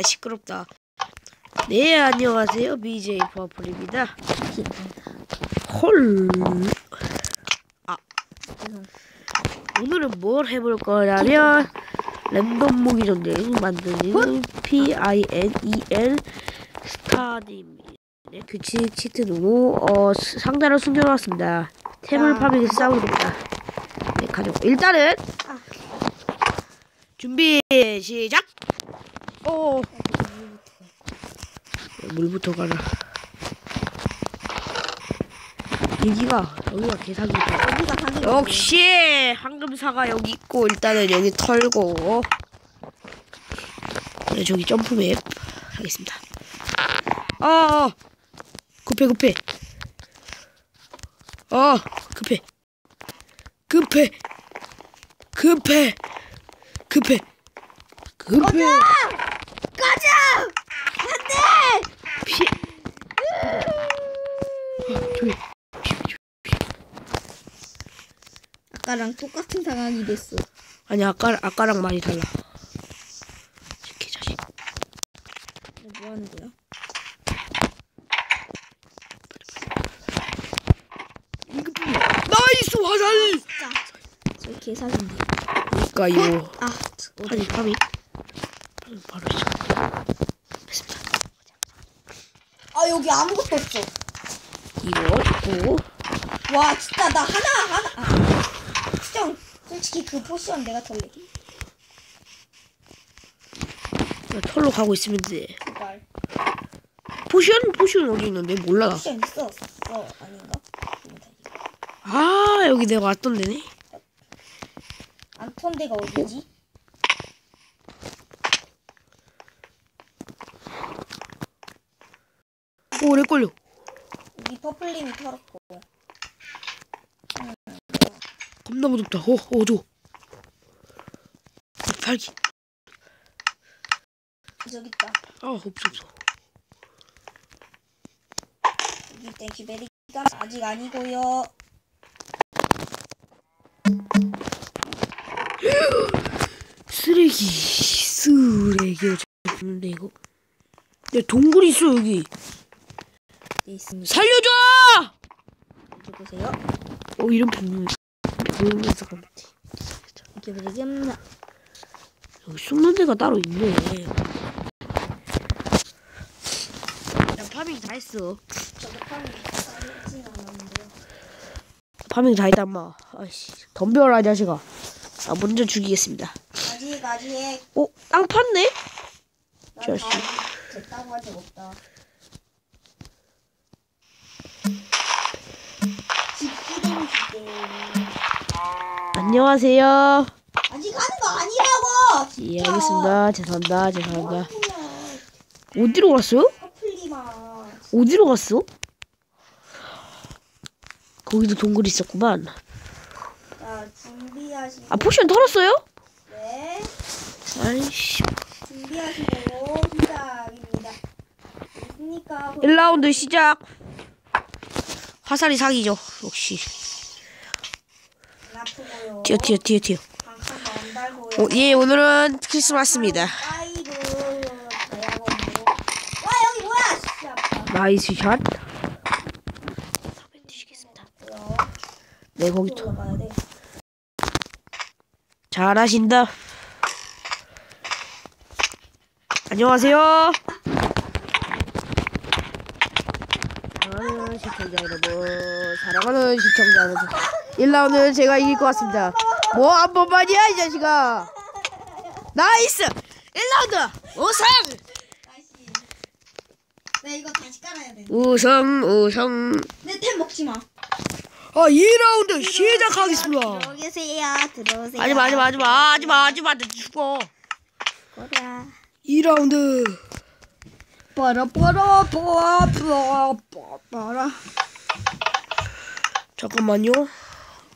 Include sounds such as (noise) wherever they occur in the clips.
아 시끄럽다. 네 안녕하세요 BJ 버플입니다. 헐. 아 오늘은 뭘 해볼 거냐면 랜덤 무기 전쟁 만드는 PINEL 스타디입니다. 네, 규칙 치트로 어 스- 상자를 숨겨놨습니다. 템을 파밍해서 싸우는 겁니다. 네 가죠. 일단은 준비 시작. 오. 물부터 가라. 여기가 여기가 사기. 역시 황금사가 여기 있고 일단은 여기 털고 네, 저기 점프맵 하겠습니다. 아, 아 급해 급해. 아 급해 급해 급해 급해 급해. 가자! 안 돼! 피. 아, 조용히. 아까랑 똑같은 상황이 됐어. 아니 아까 아까랑 많이 달라. 이렇게 자식. 너뭐 하는 거야? 나이스 화살. 진짜. 저 개사기인데. 그러니까요. 아, 파밍. 파밍 바로 시작. 됐습니다. 아 여기 아무것도 없어. 이거 있고 와 진짜 나 하나 하나. 아, 진짜 솔직히 그 포션 내가 털래. 나 털로 가고 있으면 돼. 제발. 포션 포션 어디 있는데 몰라. 나. 포션 있었어 아닌가? 아 여기 내가 왔던 데네. 안 턴 데가 어디지? 오래 걸려. 여기 퍼플님이 털었고. 겁나 무섭다. 어 어두. 팔기. 저기 있다. 아 없어 없어. 여기 땡큐 베리가 아직 아니고요. (gasps) 쓰레기 쓰레기 없는데 이거. 야 동굴 있어 여기. 네 있습니다. 살려줘! 보세요. 어 이런 분명 보이면서 가면 돼. 이렇게 베리가 여기 숨는 데가 따로 있네. 나 파밍 다 했어. 저도. 파밍 다 했단 마. 아이씨 덤벼라 이 자식아. 아 먼저 죽이겠습니다. 아직 아직 어? 땅 팠네? 난 자식. 다 됐다고 할적 없다. 집기동 줄게. 안녕하세요. 아직 하는 거 아니라고. 예 진짜. 알겠습니다. 죄송합니다. 죄송합니다. 어디로 갔어요? 커플리마. 어디로 갔어? 거기도 동굴 있었구만. 자 준비하시고. 아 포션 털었어요? 네. 아이씨. 준비하시고 시작입니다. 됐습니까? 1라운드 시작. 화살이 사기죠. 역시. 튀어 튀어 튀어 튀어. 어, 예 오늘은 크리스마스입니다. 나이스 샷. 뭐야? 네 거기 터. 잘하신다. 안녕하세요. 사랑하는 시청자 여러분, 사랑하는 시청자 여러분. 1라운드 제가 이길 것 같습니다. 뭐 한 번만이야 이 자식아. 나이스. 1라운드 우승. 나 이거 다시 깔아야 돼. 우승 우승. 내템 먹지 마. 아 2라운드 시작하겠습니다. 들어오세요. 들어오세요. 하지마 하지마 하지마 하지마 하지마 나 죽어. 거라. 2라운드. 빠라 빠라 빠라 빠라 빠라. 잠깐만요.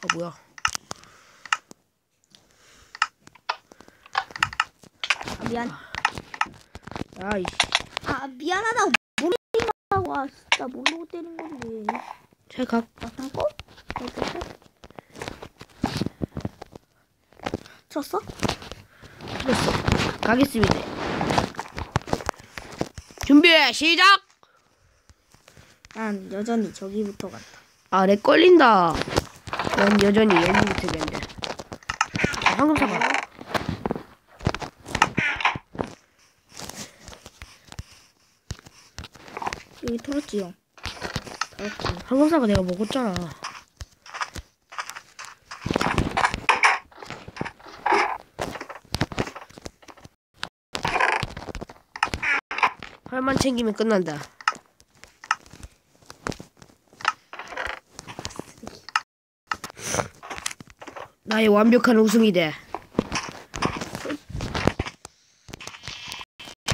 아 뭐야? 아, 미안. 아이씨. 아 미안하다. 모르겠다고. 아 진짜 모르고 때린 건데. 잘 가. 막상 거? 어떻게? 쳤어? 가겠습니다. 준비 시작. 난 여전히 저기부터 갔다. 아, 렉 걸린다. 난 여전히 여기부터 된대. 아, 황금 사과. 여기 털었지요. 털었지. 황금 사과 내가 먹었잖아. 활만 챙기면 끝난다. 나의 완벽한 우승이 돼.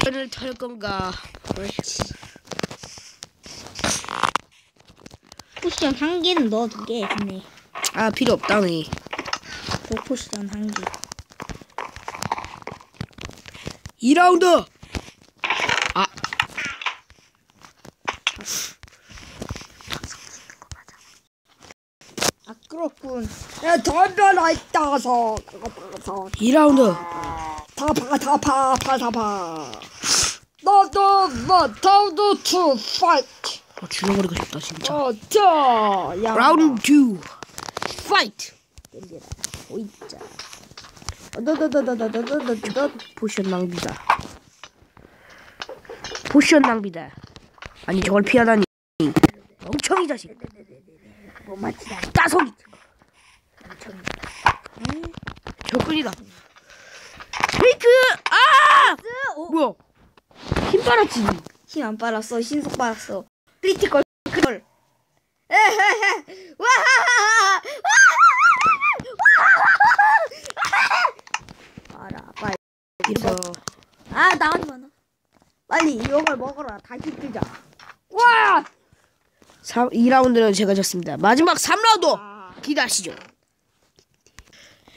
을털 건가? 포션 한 개는 넣어두 개. 좋네. 아 필요 없다네. 독포션 한 개. 2라운드. 아 그렇군. 야, 덤벼라, 있다서. 그거서. 2라운드. 다파, 다파, 파, 다파. 너도, 뭐, 다우도 투, 파이트. 어, 죽여버리고 싶다 진짜. 어, 저, 야. 라운드 2. 파이트. 땡겨라. 오이자. 너너너너너너너너너 포션 낭비다. 포션 낭비다. 아니 저걸 피하다니. 멍청이 자식. 따송이. 엄청. 적군이다. 페이크. 아! 오, 뭐야? 힘 빨았지. 힘 안 빨았어. 신속 빨았어. 크리티컬 그걸. 에헤헤. 와하하하. 빨리. 그래서 아, 나가지 마. 나. 빨리 이걸 먹어라. 다시 뜨자. 와! 3, 2라운드는 제가 졌습니다. 마지막 3라운드 아. 기다리시죠.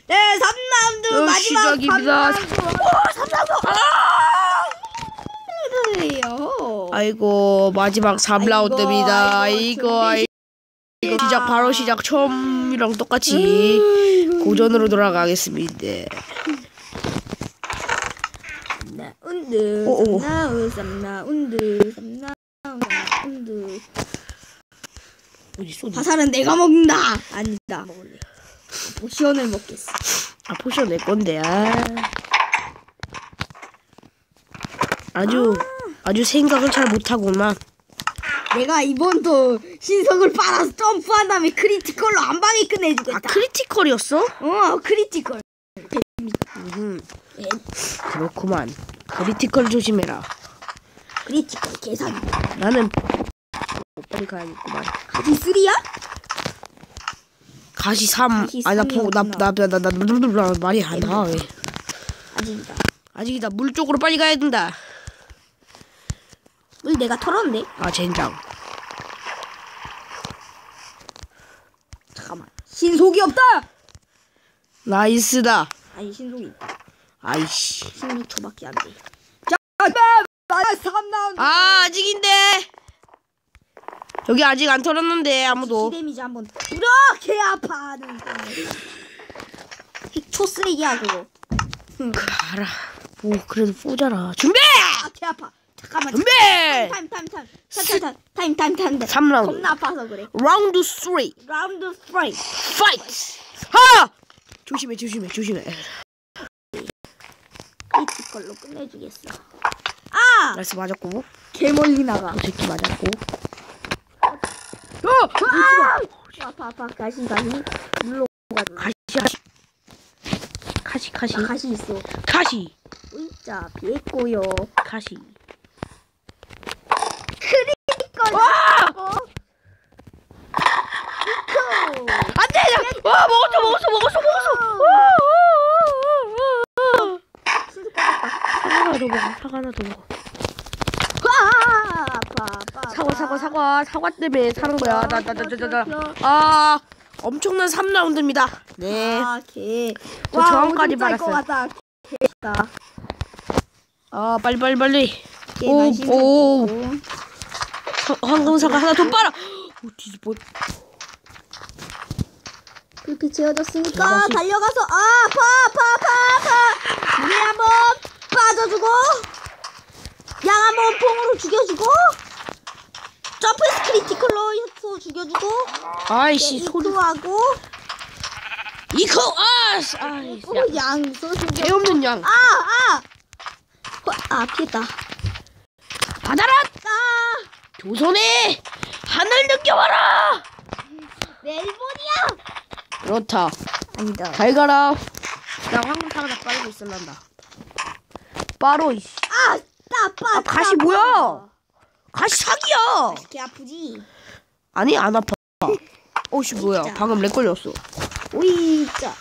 네, 3라운드 어, 마지막 시작입니다. 3라운드. 오, 3라운드. 아! 요 아이고 마지막 3라운드입니다. 아이고, 아이고 아이고 시작 바로 시작 처음이랑 똑같이 고전으로 돌아가겠습니다. 운드 오, 오. 삼나 삼나 운드 삼나 운드 어디 쏘지? 화살은 내가 먹는다 아니다 먹을래 포션을 먹겠어 아 포션 내 건데 아. 아주 아 주 생각을 잘 못하구만. 내가 이번도 신석을 빨아서 점프한 다음에 크리티컬로 한 방에 끝내주겠다 아 크리티컬이었어? 어 크리티컬 음 그렇구만. 크리티컬 조심해라. 크리티컬 계산 나는 빨리 가야겠구만. 가지 쓰리야? 가시 3. 가시 아 나 삼이었구나. 나 나 나 나 나 말이 안 나와. 왜. 아직이다 아직이다. 물 쪽으로 빨리 가야 된다. 물 내가 털었는데 아 젠장. 잠깐만 신속이 없다 나이스다. 아니 신속이 있다 아이씨. 16초밖에 안 돼 자 마지막 3라운드 아 아직인데. 여기 아직 안 털었는데 아무도. 데미지 한번 이렇게 아파하는 초 쓰레기야 그거 알아. 뭐 그래도 뽀잖아. 준비. 아, 개 아파 잠깐만 준비. 타임 타임 타임 타임 타임 타임 타임 타임 타임 3라운드. 겁나 아파서 그래 라운드 3. 라운드 3 파이트. 하. 조심해 조심해 조심해. 이걸로 끝내주겠어 아! 나이스 맞았고. 개 멀리 나가 새끼 맞았고. 아! 아파 아파 가시 가시 물로 가시 가시. 가시 가시. 나 가시 있어 가시. 의자 비했고요 가시. 크리티컬 어? 안돼. 와 먹었어 먹었어 먹었어 먹었어. 사과 하나 더 먹어. 사과 하나 더 먹어. 때문에 어, 사는 거야. 나, 나, 나, 나, 나, 나. 아, 엄청난 3라운드입니다. 네. 아, 개. 와, 저항까지 받았어요. 같다. 개다. 아, 빨리, 빨리, 빨리. 오, 오, 황금사과 하나 더 빨아. 오, 뒤집어. 그렇게 지어졌으니까 달려가서 아, 파, 파, 파, 파. 물에 한번 빠져주고 양 한번 봉으로 죽여주고 점프해서 크리티컬로 인프 죽여주고 아이씨 소리. 하고. 이코 아스 아이씨. 오, 어, 양소 죽여 개없는 양. 아아. 아. 아. 어, 아, 피했다. 받아라! 아. 조선에 하늘 느껴봐라! 멜본이야! 그렇다. 아니다. 잘 가라. 나 황금 타가다 빠지고 있을란다. 빠로 이씨. 아나 빠아 가시 뭐야? 아 사기야. 아, 개 아프지? 아니 안 아파. 어, 오씨 뭐야? 진짜. 방금 렉 걸렸어. 오이자,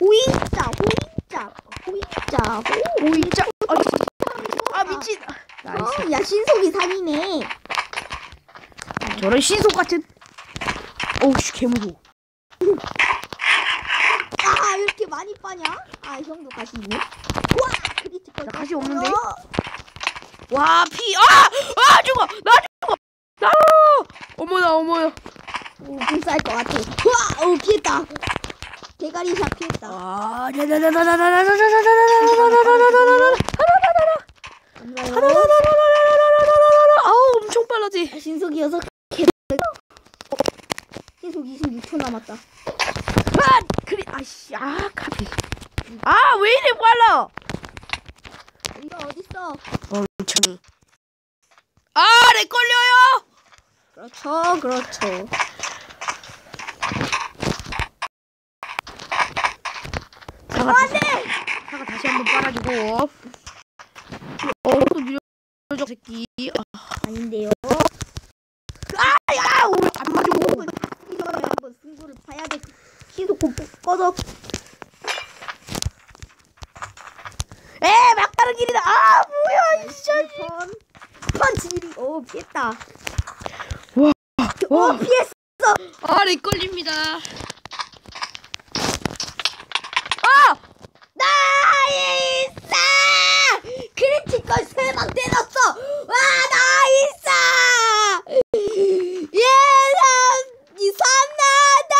오이자, 오이자, 오이자, 오이자. 아 미친. 나이스. 어, 신속이 사기네. 저런 신속 같은. 어, 오씨 개무고. 아 이렇게 많이 빠냐? 아 형도 다시 있네. 와 크리티컬. 다시 없는데. 와, 피, 아! 아, 죽어! 나 죽어! 나! 어머나, 어머나. 오, 불쌀것 같아. 와! 오, 피했다. 대가리 샷 피했다. 아, 아우, 엄청 빠르지. 신속이어서 계속 26초 남았다. 아, 그리, 아씨, 아, 카피. 아, 왜 이래 빨라? 이거 어딨어? 멍청이 아 렉 걸려요 그렇죠, 그렇죠. 사과 다시 사과 다시 한번 빨아주고 어또 느려져 새끼 아닌데요. 아 야 오늘 안 맞아 이거를 한번 승부를 봐야 돼. 계속 고 꺼져. 에 막다른 길이다 아 뭐야 진짜 펀. 펀치. 오 피했다. 와, 오 와. 피했어. 아렉 걸립니다 아 나이스! 크리티컬 세방 때렸어. 와 나이스! 예상 이삼 나다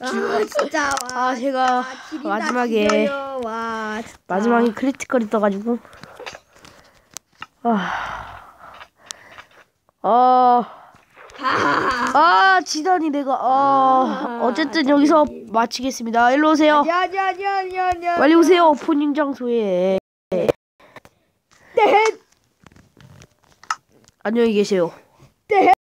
겜통탕! 아 진짜 와. 아, 제가 진짜 마지막에. 와 진짜. 마지막에 크리티컬이 떠가지고 아, 아, 아. 아 지단이 내가 아 어쨌든 여기서 마치겠습니다. 일로 오세요. 야야야야야. 빨리 오세요. 오프닝 장소에 네. 안녕히 계세요.